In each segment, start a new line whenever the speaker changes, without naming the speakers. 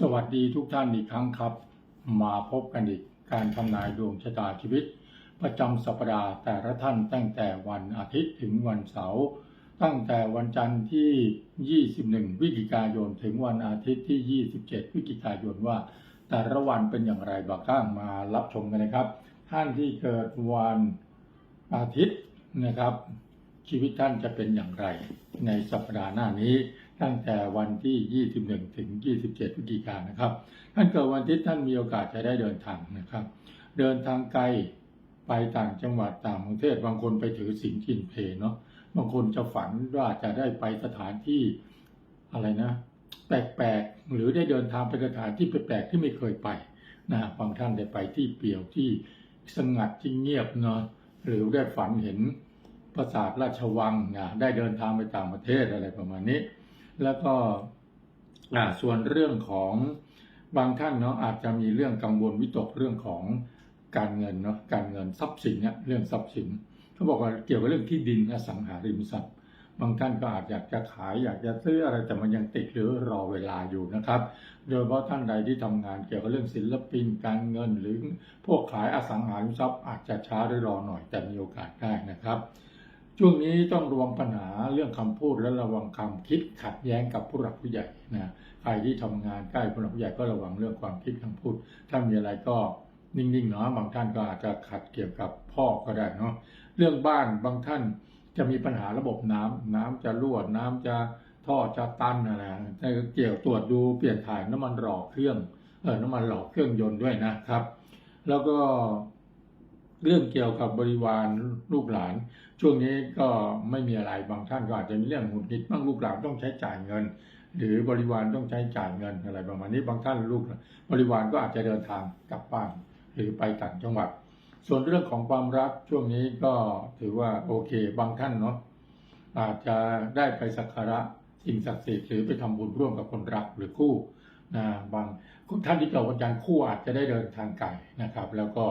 สวัสดีทุกท่านอีกครั้งครับ มาพบกันอีกการทำนายดวงชะตาชีวิต ประจำสัปดาห์แต่ละท่านตั้งแต่วันอาทิตย์ถึงวันเสาร์ตั้งแต่วันจันทร์ที่ 21 วิจิกายน ถึงวันอาทิตย์ที่ 27 วิจิกายนว่า แต่ละวันเป็นอย่างไรบ้างข้างมารับชมกันนะครับ ท่านที่เกิดวันอาทิตย์นะครับ ชีวิตท่านจะเป็นอย่างไรในสัปดาห์หน้านี้ ตั้งแต่วันที่ 21 ถึง 27พฤศจิกายนนะครับ ท่านเกิดวันทิตย์ท่านมีโอกาสจะได้เดินทางนะครับ เดินทางไกลไปต่างจังหวัดต่างประเทศบางคนไปถือสินกินเพลเนาะบางคนจะฝันว่าจะได้ไปสถานที่อะไรนะ แปลกๆหรือได้เดินทางไปสถานที่แปลกๆที่ไม่เคยไปนะบางท่านได้ไปที่เปี่ยวที่สงัดที่เงียบเนาะหรือได้ฝันเห็นปราสาทราชวังนะได้เดินทางไปต่างประเทศอะไรประมาณนี้ แล้วก็ส่วนเรื่องของบางท่านเนาะอาจจะมีเรื่องกังวลวิตกเรื่องของการเงินเนาะการเงินทรัพย์สินเนี่ยเรื่องทรัพย์สินเขาบอกว่าเกี่ยวกับเรื่องที่ดินอสังหาริมทรัพย์ บางท่านก็อาจอยากจะขายอยากจะซื้ออะไรแต่มันยังติดหรือรอเวลาอยู่นะครับ โดยเฉพาะท่านใดที่ทำงานเกี่ยวกับเรื่องศิลปินการเงินหรือพวกขายอสังหาริมทรัพย์ อาจจะช้าหรือรอหน่อยแต่มีโอกาสได้นะครับ ช่วงนี้ต้องระวังปัญหาเรื่องคำพูดและระวังคำคิดขัดแย้งกับผู้หลักผู้ใหญ่นะใครที่ทำงานใกล้ผู้หลักผู้ใหญ่ก็ระวังเรื่องความคิดคำพูด ถ้ามีอะไรก็นิ่งๆเนาะบางท่านก็อาจจะขัดเกี่ยวกับพ่อก็ได้เนาะเรื่องบ้านบางท่านจะมีปัญหาระบบน้ำน้ำจะรั่วน้ำจะท่อจะตันอะไรแต่ก็เกี่ยวตรวจดูเปลี่ยนถ่ายน้ำมันหล่อเครื่องเออน้ำมันหล่อเครื่องยนต์ด้วยนะครับ แล้วก็เรื่องเกี่ยวกับบริวารลูกหลาน ช่วงนี้ก็ไม่มีอะไรบางท่านก็อาจจะมีเรื่องหงุดหงิดบ้างลูกหลานต้องใช้จ่ายเงิน หรือบริวารต้องใช้จ่ายเงินอะไรประมาณนี้บางท่านลูกบริวารก็อาจจะเดินทางกลับบ้านหรือไปต่างจังหวัด ส่วนเรื่องของความรักช่วงนี้ก็ถือว่าโอเค บางท่านเนาะอาจจะได้ไปสักการะสิ่งศักดิ์สิทธิ์หรือไปทำบุญร่วมกับคนรักหรือคู่นะบางท่านที่เกิดวันจันทร์คู่อาจจะได้เดินทางไกลนะครับ แล้วก็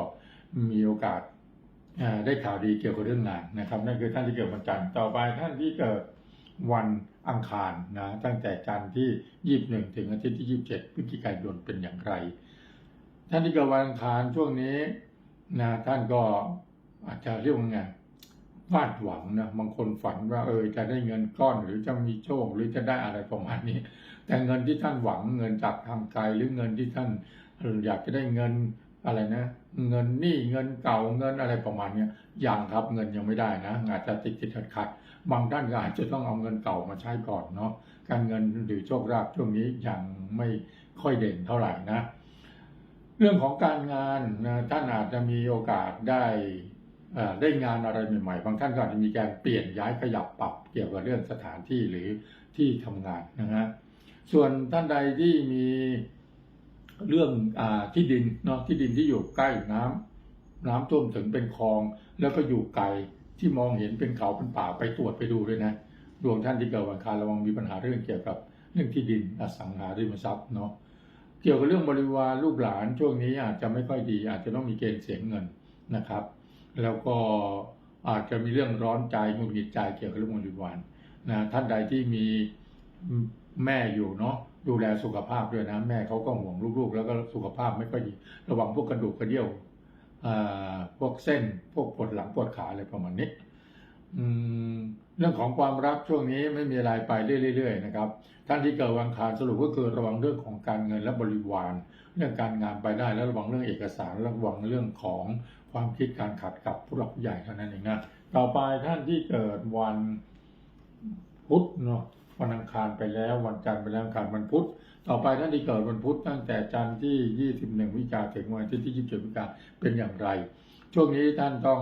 มีโอกาส ได้ข่าวดีเกี่ยวกับเรื่องงานนะครับ นั่นคือท่านที่เกิดวันจันทร์ต่อไปท่านที่เกิดวันอังคารนะตั้งแต่จันทร์ที่21ถึงอาทิตย์ที่27พฤศจิกายนเป็นอย่างไร ท่านที่เกิดวันอังคารช่วงนี้นะท่านก็อาจจะเรียกว่าไงวาดหวังนะบางคนฝันว่าเออจะได้เงินก้อนหรือจะมีโชคหรือจะได้อะไรประมาณนี้ แต่เงินที่ท่านหวังเงินจากทางไกลหรือเงินที่ท่านอยากจะได้เงิน อะไรนะ เงินหนี้เงินเก่าเงินอะไรประมาณเนี้ยยังครับเงินยังไม่ได้นะอาจจะติดติดขัดขัดบางท่านก็อาจจะต้องเอาเงินเก่ามาใช้ก่อนเนาะการเงินหรือโชคลาภช่วงนี้ยังไม่ค่อยเด่นเท่าไหร่นะ เรื่องของการงานนะท่านอาจจะมีโอกาสได้ได้งานอะไรใหม่ๆ บางท่านก็อาจจะมีการเปลี่ยนย้ายขยับปรับเกี่ยวกับเรื่องสถานที่หรือที่ทำงานนะฮะส่วนท่านใดที่มี เรื่องอที่ดินเนาะที่ดินที่อยู่ใกล้น้ำน้ำท่วมถึงเป็นคลอง แล้วก็อยู่ไกลที่มองเห็นเป็นเขาเป็นป่าไปตรวจไปดูด้วยนะดวงท่านที่เกิดวันอังคารระวังมีปัญหาเรื่องเกี่ยวกับเรื่องที่ดินอสังหาริมทรัพย์เนาะเกี่ยวกับเรื่องบริวารลูกหลานช่วงนี้อาจจะไม่ค่อยดี อาจจะต้องมีเกณฑ์เสียเงินนะครับ แล้วก็อาจจะมีเรื่องร้อนใจหงุดหงิดใจเกี่ยวกับเรื่องบริวารนะท่านใดที่มีแม่อยู่เนาะ ดูแลสุขภาพด้วยนะแม่เขาก็ห่วงลูกๆ แล้วก็สุขภาพไม่ค่อยดีระวังพวกกระดูกกระเดี่ยวอ่าพวกเส้นพวกปวดหลังปวดขาอะไรประมาณนี้เรื่องของความรักช่วงนี้ไม่มีอะไรไปเรื่อยๆนะครับท่านที่เกิดวันอังคารสรุปก็คือระวังเรื่องของการเงินและบริวาร เรื่องการงานไปได้แล้วระวังเรื่องเอกสารระวังเรื่องของความคิดการขัดกับผู้หลักผู้ใหญ่เท่านั้นเองนะต่อไปท่านที่เกิดวันพุธเนาะ วันอังคารไปแล้ว วันจันทร์ไปแล้วอังคารวันพุธ ต่อไปท่านที่เกิดวันพุธตั้งแต่จันทร์ที่ 21 วิกาถึงวันทิตย์ที่27วิกาเป็นอย่างไร ช่วงนี้ท่านต้อง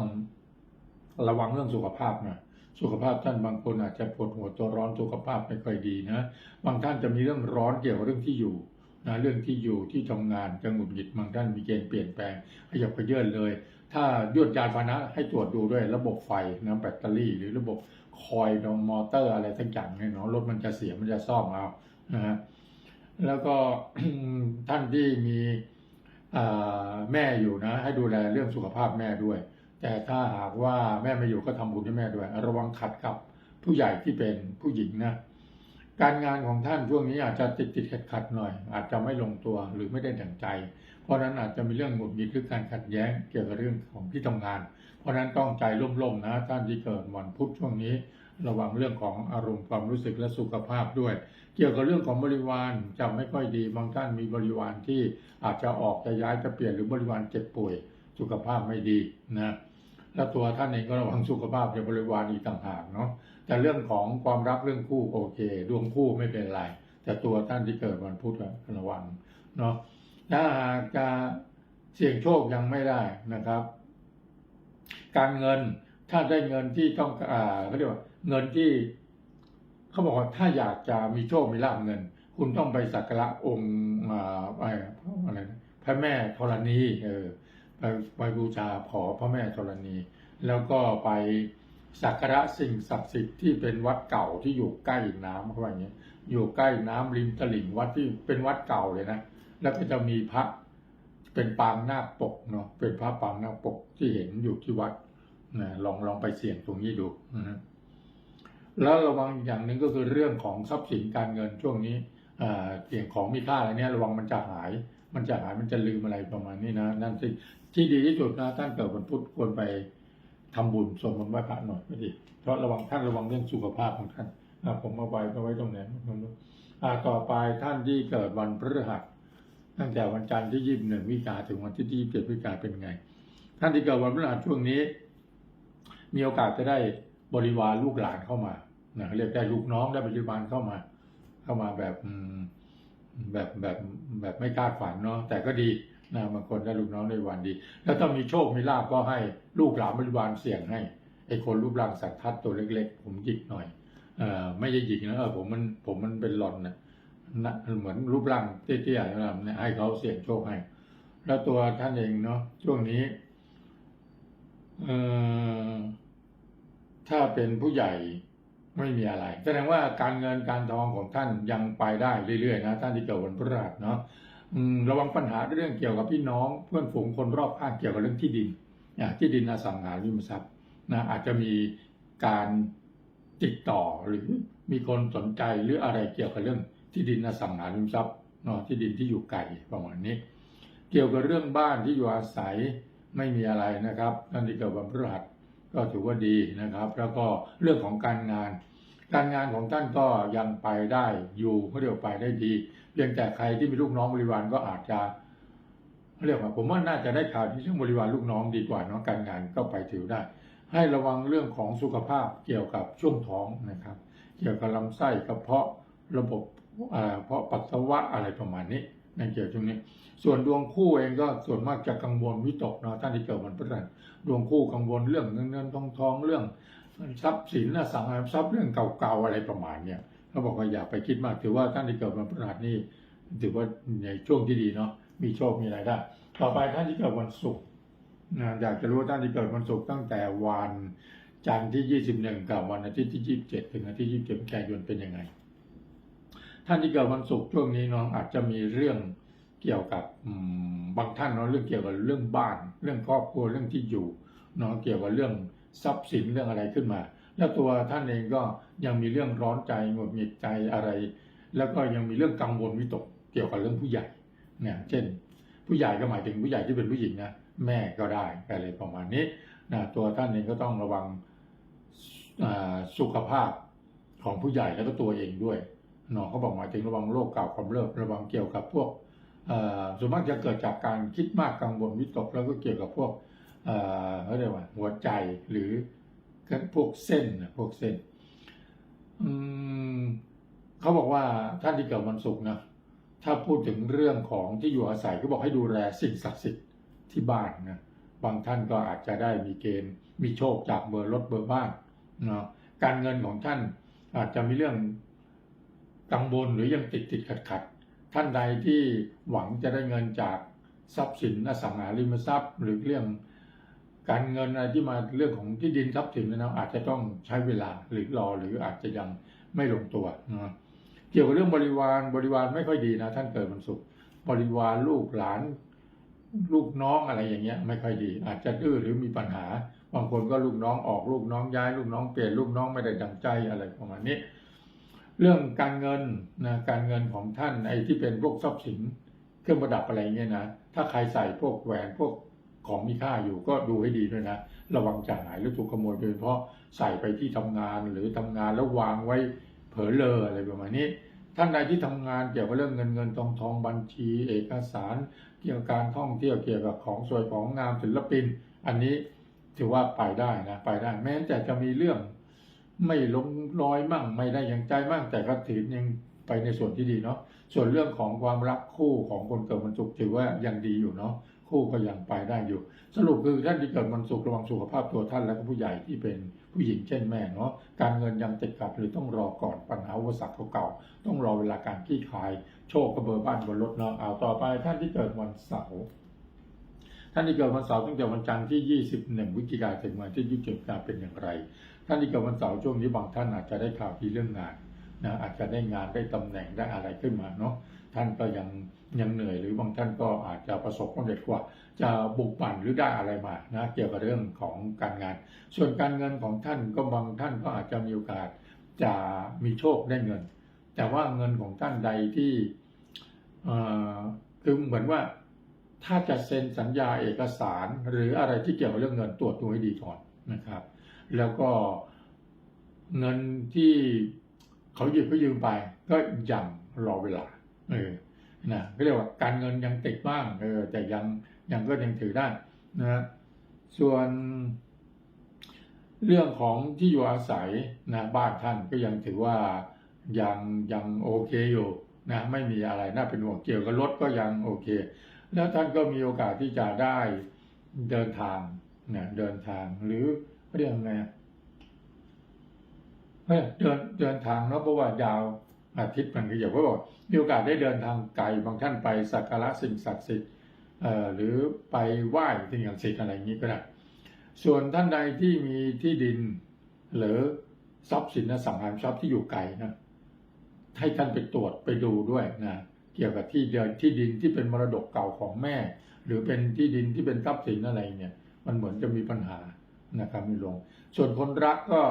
ระวังเรื่องสุขภาพนะสุขภาพท่านบางคนอาจจะปวดหัวตัวร้อนสุขภาพไม่ค่อยดีนะ บางท่านจะมีเรื่องร้อนเกี่ยวกับเรื่องที่อยู่นะเรื่องที่อยู่ที่ทำงานจะหงุดหงิดบางท่านมีเกณฑ์เปลี่ยนแปลงขยับขยื่นเลย ถ้ายวดยานพานะให้ตรวจดูด้วยระบบไฟนะแบตเตอรี่หรือระบบ คอยตรงมอเตอร์อะไรทั้งอย่างเนี่ยเนาะรถมันจะเสียมันจะซ่อมเอานะฮะแล้วก็ท่านที่มีแม่อยู่นะ ให้ดูแลเรื่องสุขภาพแม่ด้วย แต่ถ้าหากว่าแม่ไม่อยู่ก็ทำบุญให้แม่ด้วย ระวังขัดกับผู้ใหญ่ที่เป็นผู้หญิงนะ การงานของท่านช่วงนี้อาจจะติดติดขัดขัดหน่อย อาจจะไม่ลงตัวหรือไม่ได้ดั่งใจ เพราะนั้นอาจจะมีเรื่องหงุดหงิดหรือการขัดแย้งเกี่ยวกับเรื่องของที่ทำงาน เพราะฉะนั้นต้องใจร่มๆนะท่านที่เกิดวันพุธช่วงนี้ ระวังเรื่องของอารมณ์ความรู้สึกและสุขภาพด้วย เกี่ยวกับเรื่องของบริวารจะไม่ค่อยดีบางท่านมีบริวารที่อาจจะออกจะย้ายจะเปลี่ยนหรือบริวารเจ็บป่วย สุขภาพไม่ดีนะและตัวท่านเองก็ระวังสุขภาพในบริวารอีกต่างหากเนาะ แต่เรื่องของความรักเรื่องคู่โอเค ดวงคู่ไม่เป็นไร แต่ตัวท่านที่เกิดวันพุธระวังเนาะถ้าหากจะเสี่ยงโชคยังไม่ได้นะครับ การเงินถ้าได้เงินที่ต้องอ่าเขาเรียกว่าเงินที่เขาบอกว่าถ้าอยากจะมีโชคมีลาภเงิน คุณต้องไปสักการะองค์อ่าไอ้อะไรพระแม่ธรณีเออไปไปบูชาขอพระแม่ธรณี แล้วก็ไป สักการะสิ่งศักดิ์สิทธิ์ที่เป็นวัดเก่าที่อยู่ใกล้น้ำเขาว่าอย่างนี้ยอยู่ใกล้น้ำริมตลิ่งวัดที่เป็นวัดเก่าเลยนะแล้วก็จะมีพระเป็นปางนาคปกเนาะเป็นพระปางนาคปกที่เห็นอยู่ที่วัดนะลองลองไปเสี่ยงตรงนี้ดูนะฮะแล้วระวังอย่างหนึ่งก็คือเรื่องของทรัพย์สินการเงินช่วงนี้อ่าเสี่ยงของมีค่าอะไรเนี้ยระวังมันจะหาย มันจะหายมันจะลืมอะไรประมาณนี้นะนั่นสิที่ดีที่สุดนะท่านเกิดวันพุธควรไป ทำบุญสวดมนต์ไหว้พระหน่อยก็ดีเพราะระวังท่านระวังเรื่องสุขภาพของท่านผมเอาไว้เอาไว้ตรงไหนตรงนู้นอ่าต่อไปท่านที่เกิดวันพฤหัสตั้งแต่วันจันทร์ที่ยี่สิบหนึ่งวิกาถึงวันที่ยี่สิบเจ็ดวิกาเป็นไง ท่านที่เกิดวันพฤหัสช่วงนี้ มีโอกาสจะได้บริวารลูกหลานเข้ามานะเรียกได้ลูกน้องได้บริวารเข้ามา เข้ามาแบบแบบแบบแบบไม่คาดฝันเนาะแต่ก็ดี นะบางคนได้ลูกน้องในวันดี แล้วถ้ามีโชคมีลาภก็ให้ลูกหลานบริวารเสี่ยงให้ไอ้คนรูปร่างสักทัดตัวเล็ก ๆ ผมหยิกหน่อยเอ่อไม่ใช่หยิกนะเออผมมันผมมันเป็นหลอนนะนะเหมือนรูปร่างเตี้ยๆนะครับเนี่ยให้เขาเสี่ยงโชคให้ แล้วตัวท่านเองเนาะช่วงนี้เอ่อถ้าเป็นผู้ใหญ่ไม่มีอะไร แสดงว่าการเงินการทองของท่านยังไปได้เรื่อยๆนะท่านที่เกิดวันพฤหัสเนาะ ระวังปัญหาเรื่องเกี่ยวกับพี่น้องเพื่อนฝูงคนรอบข้างเกี่ยวกับเรื่องที่ดินที่ดินอสังหาริมทรัพย์นะอาจจะมีการติดต่อหรือมีคนสนใจหรืออะไรเกี่ยวกับเรื่องที่ดินอสังหาริมทรัพย์เนาะที่ดินที่อยู่ไกลประมาณนี้ เกี่ยวกับเรื่องบ้านที่อยู่อาศัยไม่มีอะไรนะครับท่นที่เกิดวันพฤหัสก็ถือว่าดีนะครับ แล้วก็เรื่องของการงาน การงานของท่านก็ยังไปได้อยู่เขาเรียกไปได้ดี เพียงแต่ใครที่มีลูกน้องบริวารก็อาจจะเรียกว่าผมว่าน่าจะได้ข่าวที่เรื่องบริวารลูกน้องดีกว่าเนาะการงานก็ไปถือได้ ให้ระวังเรื่องของสุขภาพเกี่ยวกับช่วงท้องนะครับ เกี่ยวกับลำไส้กระเพาะระบบอ่าเพาะปัสสาวะอะไรประมาณนี้นั่นเกี่ยวกับช่วงนี้ ส่วนดวงคู่เองก็ส่วนมากจะกังวลวิตกเนาะท่านที่เกิดวันพฤหัสดวงคู่กังวลเรื่องเงินเงินทองทองเรื่อง ทรัพย์สินอสังหารทรัพย์เรื่องเก่าๆอะไรประมาณเนี้ยเขาบอกว่าอย่าไปคิดมากถือว่าท่านที่เกิดวันพฤหัสนี่ถือว่าในช่วงที่ดีเนาะมีโชคมีรายได้ต่อไปท่านที่เกิดวันศุกร์นะอยากจะรู้ว่าท่านที่เกิดวันศุกร์ตั้งแต่วันจันทร์ที่ 21 กับวันอาทิตย์ที่ 27 ถึงอาทิตย์ที่27กันยายนเป็นยังไง ท่านที่เกิดวันศุกร์ช่วงนี้เน้องอาจจะมีเรื่องเกี่ยวกับบางท่านเนาะเรื่องเกี่ยวกับเรื่องบ้าน เรื่องครอบครัวเรื่องที่อยู่เนาะเกี่ยวกับเรื่อง ทรัพย์สินเรื่องอะไรขึ้นมา แล้วตัวท่านเองก็ยังมีเรื่องร้อนใจหงุดหงิดใจอะไร แล้วก็ยังมีเรื่องกังวลวิตกเกี่ยวกับเรื่องผู้ใหญ่เนี่ยเช่น ผู้ใหญ่ก็หมายถึงผู้ใหญ่ที่เป็นผู้หญิงนะแม่ก็ได้อะไรประมาณนี้นะตัวท่านเองก็ต้องระวังสุขภาพของผู้ใหญ่แล้วก็ตัวเองด้วยเนาะเขาบอกหมายถึงระวังโรคเก่าความเลิกระวังเกี่ยวกับพวกส่วนมากจะเกิดจากการคิดมากกังวลวิตกแล้วก็เกี่ยวกับพวก เอ่อเขาเรียกว่าหัวใจหรือพวกเส้นน่ะพวกเส้นเขาบอกว่าท่านที่เกิดวันศุกร์นะถ้าพูดถึงเรื่องของที่อยู่อาศัยก็บอกให้ดูแลสิ่งศักดิ์สิทธิ์ที่บ้านนะบางท่านก็อาจจะได้มีเกณฑ์มีโชคจากเบอร์รถเบอร์บ้านเนาะการเงินของท่านอาจจะมีเรื่องกังวลหรือยังติดติดขัดขัดท่านใดที่หวังจะได้เงินจากทรัพย์สินอสังหาริมทรัพย์ หรือเรื่อง การเงินอะไรที่มาเรื่องของที่ดินทรัพย์สินนะอาจจะต้องใช้เวลาหรือรอหรืออาจจะยังไม่ลงตัวนะเกี่ยวกับเรื่องบริวารบริวารไม่ค่อยดีนะ ท่านเกิดวันศุกร์บริวารลูกหลาน ลูกน้องอะไรอย่างเงี้ย ไม่ค่อยดี อาจจะดื้อหรือมีปัญหาบางคนก็ลูกน้องออกลูกน้องย้าย ลูกน้องเปลี่ยนลูกน้องไม่ได้ดังใจอะไรประมาณนี้ เรื่องการเงินนะการเงินของท่านไอ้ที่เป็นพวกทรัพย์สินเครื่องประดับอะไรเงี้ยนะถ้าใครใส่พวกแหวนพวก ของมีค่าอยู่ก็ดูให้ดีด้วยนะ ระวังจะหายหรือถูกขโมยโดยเฉพาะใส่ไปที่ทำงานหรือทำงานแล้ววางไว้เผลอเลออะไรประมาณนี้ ท่านใดที่ทำงานเกี่ยวกับเรื่องเงินเงินทองทองบัญชี เอกสาร เกี่ยวกับการท่องเที่ยวเกี่ยวกับของสวยของงามศิลปิน อันนี้ถือว่าไปได้นะไปได้ แม้แต่จะมีเรื่องไม่ลงรอยมั่งไม่ได้อย่างใจมั่งแต่ก็ถือยังไปในส่วนที่ดีเนาะส่วนเรื่องของความรักคู่ของคนเกิดวันศุกร์ถือว่ายังดีอยู่เนาะ คู่ก็ยังไปได้อยู่ สรุปคือท่านที่เกิดวันศุกร์ระวังสุขภาพตัวท่านและก็ผู้ใหญ่ที่เป็นผู้หญิงเช่นแม่เนาะการเงินยังติดขัดหรือต้องรอก่อนปัญหาอุปสรรคเก่าๆต้องรอเวลาการคลี่คลาย โชคกระเบอร์บ้านบนรถเนาะเอาต่อไปท่านที่เกิดวันเสาร์ท่านที่เกิดวันเสาร์ตั้งแต่วันจันทร์ที่ 21วิจิกายนถึงวันที่27กันยายนเป็นอย่างไร ท่านที่เกิดวันเสาร์ช่วงนี้บางท่านอาจจะได้ข่าวที่เรื่องงานนะอาจจะได้งานได้ตำแหน่งได้อะไรขึ้นมาเนาะท่านก็ยัง ยังเหนื่อยหรือบางท่านก็อาจจะประสบความสำเร็จกว่า จะบุกปั่นหรือได้อะไรมานะเกี่ยวกับเรื่องของการงาน ส่วนการเงินของท่านก็บางท่านก็อาจจะมีโอกาสจะมีโชคได้เงิน แต่ว่าเงินของท่านใดที่คือเหมือนว่าถ้าจะเซ็นสัญญาเอกสารหรืออะไรที่เกี่ยวกับเรื่องเงินตรวจดูให้ดีก่อนนะครับ แล้วก็เงินที่เขาหยิบก็ยืมไป ก็ยังรอเวลาเออ นะก็เรียกว่าการเงินยังติดบ้างเออแต่ยังยังก็ยังถือได้นะส่วน เรื่องของที่อยู่อาศัยนะบ้านท่านก็ยังถือว่ายังยังโอเคอยู่นะไม่มีอะไรน่าเป็นห่วงเกี่ยวกับรถก็ยังโอเค แล้วท่านก็มีโอกาสที่จะได้เดินทางนะเดินทางหรือเรียกไงเฮ้ยเดินเดินทางเนาะเพราะว่ายาว อาทิตย์มันก็อย่างว่าบอกมีโอกาสได้เดินทางไกลบางท่านไปสักการะสิ่งศักดิ์สิทธิ์หรือไปไหว้สิ่งศักดิ์สิทธิ์อะไรอย่างนี้ก็ได้ส่วนท่านใดที่มีที่ดินหรือทรัพย์สินสังหารทรัพย์ที่อยู่ไกลนะให้ท่านไปตรวจไปดูด้วยนะเกี่ยวกับที่เดินที่ดินที่เป็นมรดกเก่าของแม่ หรือเป็นที่ดินที่เป็นทรัพย์สินอะไรเนี่ย มันเหมือนจะมีปัญหานะครับมีลง ส่วนคนรักก็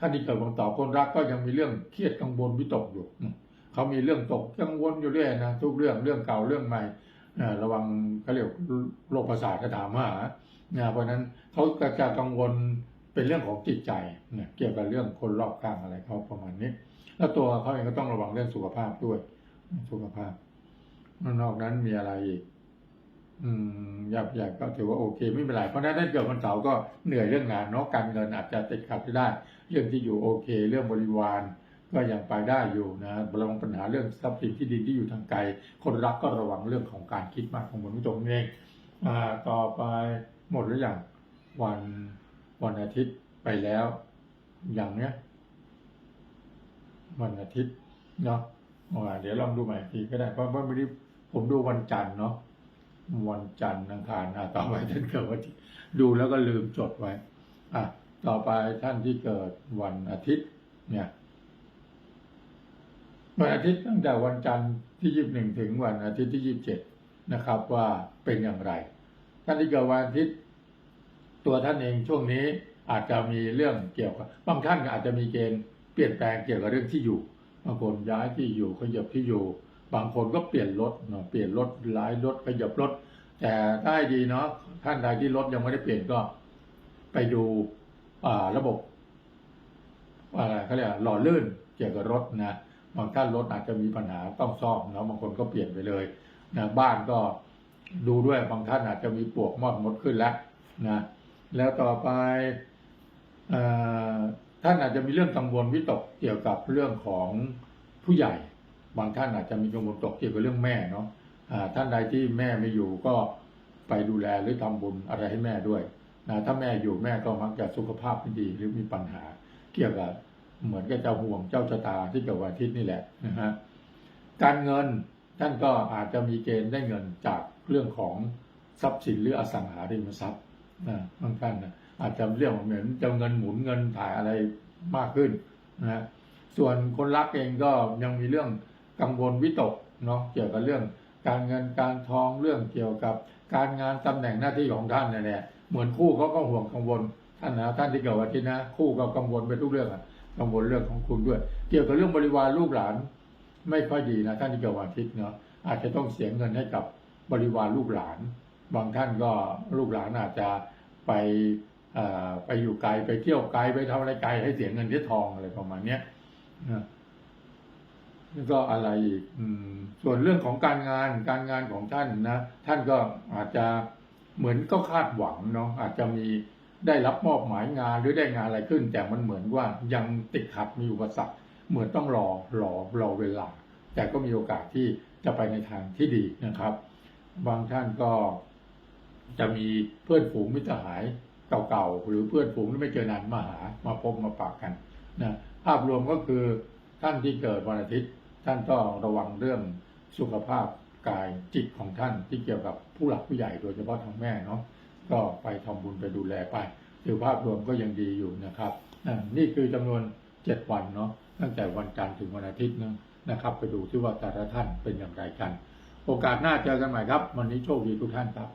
ท่านที่เกิดวันต่อคนรักก็ยังมีเรื่องเครียดกังวลวิตกอยู่นะเขามีเรื่องตกกังวลอยู่เรื่อยนะทุกเรื่องเรื่องเก่าเรื่องใหม่อ่าระวังเขาเรียกโรคประสาทกระถามหานะเพราะฉะนั้นเขาก็จะกังวลเป็นเรื่องของจิตใจนะเกี่ยวกับเรื่องคนรอบข้างอะไรเขาประมาณนี้ แล้วตัวเขาเองก็ต้องระวังเรื่องสุขภาพด้วย สุขภาพ นอกนั้นมีอะไรอีกอืมหยาบหยาบก็ถือว่าโอเค ไม่เป็นไรเพราะฉะนั้นถ้าเกิดวันเสาร์ก็เหนื่อยเรื่องงานเนาะการเงินอาจจะติดขัดได้ เรื่องที่อยู่โอเค เรื่องบริวารก็ยังไปได้อยู่นะระวังปัญหาเรื่องทรัพย์สินที่ดินที่อยู่ทางไกล คนรักก็ระวังเรื่องของการคิดมากของคนผู้ชมเองอ่าต่อไปหมดหรือยังวันวันอาทิตย์ไปแล้ว อย่างเนี้ย วันอาทิตย์เนาะเดี๋ยวลองดูใหม่อีกทีก็ได้เพราะว่าไม่ได้ผมดูวันจันทร์เนาะวันจันทร์อังคารอะต่อไปท่านเกิดวันอาทิตย์ดูแล้วก็ลืมจดไว้ อะ ต่อไปท่านที่เกิดวันอาทิตย์ เนี่ย วันอาทิตย์ตั้งแต่วันจันทร์ที่ยี่สิบหนึ่งถึงวันอาทิตย์ที่ยี่สิบเจ็ดนะครับ ว่าเป็นอย่างไร ท่านที่เกิดวันอาทิตย์ ตัวท่านเองช่วงนี้อาจจะมีเรื่องเกี่ยวกับบางท่านก็อาจจะมีเกณฑ์เปลี่ยนแปลงเกี่ยวกับเรื่องที่อยู่บางคนย้ายที่อยู่ขยับที่อยู่ บางคนก็เปลี่ยนรถเนาะเปลี่ยนรถย้ายรถขยับรถ แต่ได้ดีเนาะท่านใดที่รถยังไม่ได้เปลี่ยนก็ ไปดู ระบบอะไรเขาเรียกหล่อลื่นเกี่ยวกับรถนะบางท่านรถอาจจะมีปัญหาต้องซ่อมเนาะบางคนก็เปลี่ยนไปเลยนะบ้านก็ดูด้วยบางท่านอาจจะมีปลวกมอดมดขึ้นแล้วนะแล้วต่อไปอท่านอาจจะมีเรื่องกังวลวิตกเกี่ยวกับเรื่องของผู้ใหญ่ บางท่านอาจจะมีกังวลตกเกี่ยวกับเรื่องแม่เนาะท่านใดที่แม่ไม่อยู่ก็ไปดูแลหรือทำบุญอะไรให้แม่ด้วย นะถ้าแม่อยู่แม่ก็มักจะสุขภาพไม่ดีหรือมีปัญหา เกี่ยวกับเหมือนกับเจ้าห่วงเจ้าชะตาที่เกิดวันอาทิตย์นี่แหละนะฮะการเงินท่านก็อาจจะมีเกณฑ์ได้เงินจากเรื่องของทรัพย์สินหรืออสังหาริมทรัพย์นะบางท่านนะอาจจะเรื่องเหมือนจะเงินหมุนเงินถ่ายอะไรมากขึ้นนะฮะส่วนคนรักเองก็ยังมีเรื่องกังวลวิตกเนาะเกี่ยวกับเรื่องการเงินการทองเรื่องเกี่ยวกับการงานตำแหน่งหน้าที่ของท่านเนี่ยแหละ เหมือนคู่เขาก็ห่วงกังวลท่านนะท่านที่เกิดวันอาที่นะ คู่ก็กังวลไปทุกเรื่องอะกังวลเรื่องของคุณด้วย เกี่ยวกับเรื่องบริวารลูกหลาน ไม่ค่อยดีนะท่านที่เกิดวันอาทิตย์เนาะอาจจะต้องเสียเงินให้กับบริวารลูกหลาน บางท่านก็ลูกหลานอาจจะไปอ่ไปอยู่ไกลไปเที่ยวไกลไปทำอะไรไกลให้เสียเงินเสียทองอะไรประมาณเนี้ยนะแล้วก็อะไรอีกอส่วนเรื่องของการงานการงานของท่านนะ ท่านก็อาจจะ เหมือนก็คาดหวังเนาะอาจจะมีได้รับมอบหมายงานหรือได้งานอะไรขึ้น แต่มันเหมือนว่ายังติดขัดมีอุปสรรคเหมือนต้องรอรอรอเวลา แต่ก็มีโอกาสที่จะไปในทางที่ดีนะครับ บางท่านก็จะมีเพื่อนฝูงมิตรหายเก่าๆหรือเพื่อนฝูงที่ไม่เจอนานมาหามาพบมาปากกันนะภาพรวมก็คือท่านที่เกิดวันอาทิตย์ ท่านต้องระวังเรื่องสุขภาพ กายจิตของท่านที่เกี่ยวกับผู้หลักผู้ใหญ่โดยเฉพาะทางแม่เนาะก็ไปทำบุญไปดูแลไปถือภาพรวมก็ยังดีอยู่นะครับนี่คือจำนวนเจ็ดวันเนาะตั้งแต่วันจันทร์ถึงวันอาทิตย์นะนะครับ ไปดูที่ว่าแต่ละท่านเป็นอย่างไรกัน โอกาสหน้าเจอกันใหม่ครับ วันนี้โชคดีทุกท่านครับ